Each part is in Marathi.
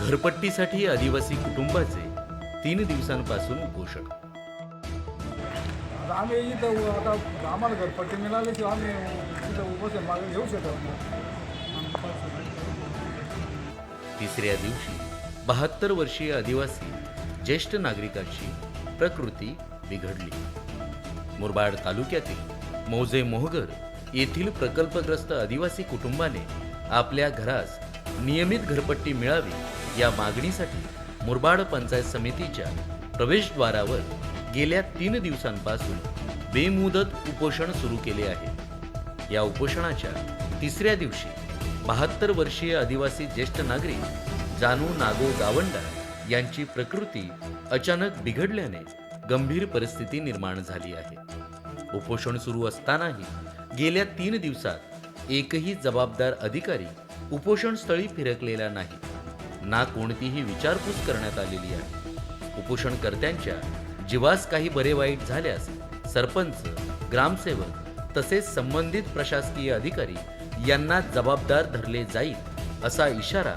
घरपट्टीसाठी आदिवासी कुटुंबाचे तीन दिवसांपासून उपोषण आम्ही इथं आता आम्हाला घरपट्टी मिळाली की आम्ही इथं उपोषण मागे घेऊ शकत तिसऱ्या दिवशी बहात्तर वर्षीय आदिवासी ज्येष्ठ नागरिकांशी प्रकृती बिघडली. मुरबाड तालुक्यातील मौजे मोहगर येथील प्रकल्पग्रस्त आदिवासी कुटुंबाने आपल्या घरास नियमित घरपट्टी मिळावी या मागणीसाठी मुरबाड पंचायत समितीच्या प्रवेशद्वारावर गेल्या तीन दिवसांपासून बेमुदत उपोषण सुरू केले आहे. या उपोषणाच्या तिसऱ्या दिवशी बहात्तर वर्षीय आदिवासी ज्येष्ठ नागरिक जानू नागो गावंडा यांची प्रकृती अचानक बिघडल्याने गंभीर परिस्थिती निर्माण झाली आहे. उपोषण सुरू असतानाही गेल्या तीन दिवसात एकही जबाबदार अधिकारी उपोषणस्थळी फिरकलेला नाही ना कोणतीही विचारपूस करण्यात आलेली आहे. उपोषणकर्त्यांच्या जीवास काही बरे वाईट झाल्यास सरपंच ग्रामसेवक तसेच संबंधित प्रशासकीय अधिकारी यांना जबाबदार धरले जाईल असा इशारा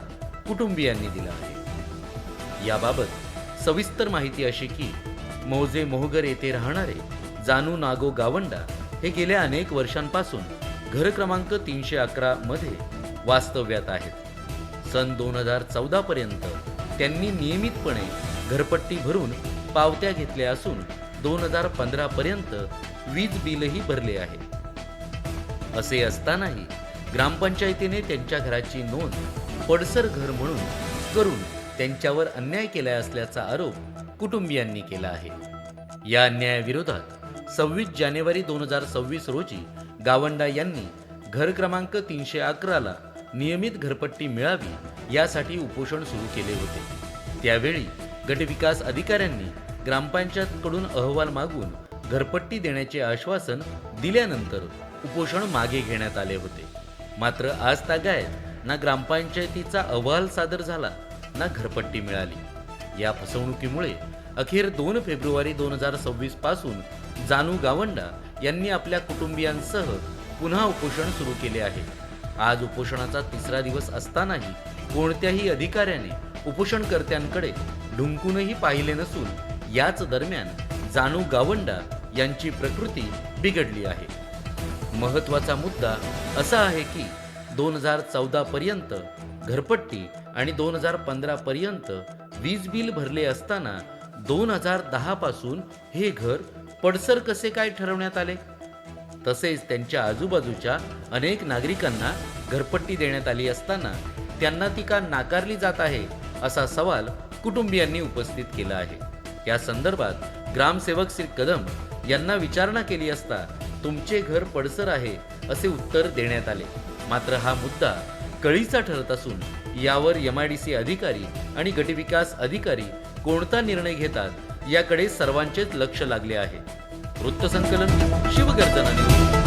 कुटुंबियांनी दिला आहे. याबाबत सविस्तर माहिती अशी की मौजे मोहगर येथे राहणारे जानू नागो गावंडा हे गेल्या अनेक वर्षांपासून घर क्रमांक तीनशे अकरा मध्ये वास्तव्यात आहेत. सन दोन हजार चौदा पर्यंत त्यांनी नियमितपणे घरपट्टी भरून पावत्या घेतल्या असून दोन हजार पंधरा पर्यंत वीज बिलही भरले आहे. असे असतानाही ग्रामपंचायतीने त्यांच्या घराची नोंद पडसर घर म्हणून करून त्यांच्यावर अन्याय केला असल्याचा आरोप कुटुंबियांनी केला आहे. या अन्यायाविरोधात सव्वीस जानेवारी दोन हजार सव्वीस रोजी गावंडा यांनी घर क्रमांक तीनशे अकराला नियमित घरपट्टी मिळावी यासाठी उपोषण सुरू केले होते. त्यावेळी गटविकास अधिकाऱ्यांनी ग्रामपंचायतकडून अहवाल मागून घरपट्टी देण्याचे आश्वासन दिल्यानंतर उपोषण मागे घेण्यात आले होते. मात्र आज तागायत ना ग्रामपंचायतीचा अहवाल सादर झाला. ना घरपट्टी मिळाली. या फसवणुकीमुळे अखेर दोन फेब्रुवारी दोन हजार सव्वीसपासून जानू गावंडा यांनी आपल्या कुटुंबियांसह पुन्हा उपोषण सुरू केले आहे. आज उपोषणाचा तिसरा दिवस असतानाही कोणत्याही अधिकाऱ्याने उपोषणकर्त्यांकडे ढुंकूनही पाहिले नसून याच दरम्यान जानू गावंडा यांची प्रकृती बिघडली आहे. महत्त्वाचा मुद्दा असा आहे की दोन हजार चौदा पर्यंत घरपट्टी आणि दोन हजार पंधरा पर्यंत वीज बिल भरले असताना दोन हजार दहा पासून हे घर पडसर कसे काय ठरवण्यात आले? तसेच त्यांच्या आजूबाजूच्या अनेक नागरिकांना घरपट्टी देण्यात आली असताना त्यांना ती का नाकारली जात आहे असा सवाल कुटुंबियांनी उपस्थित केला आहे. या संदर्भात ग्रामसेवक श्री कदम यांना विचारणा केली असता तुमचे घर पडसर आहे असे उत्तर देण्यात आले. मात्र हा मुद्दा कळीचा ठरत असून यावर एम आयडीसी अधिकारी आणि गटविकास अधिकारी कोणता निर्णय घेतात याकडे सर्वांचेच लक्ष लागले आहे. वृत्तसंकलन शिवगर्जना न्यूज.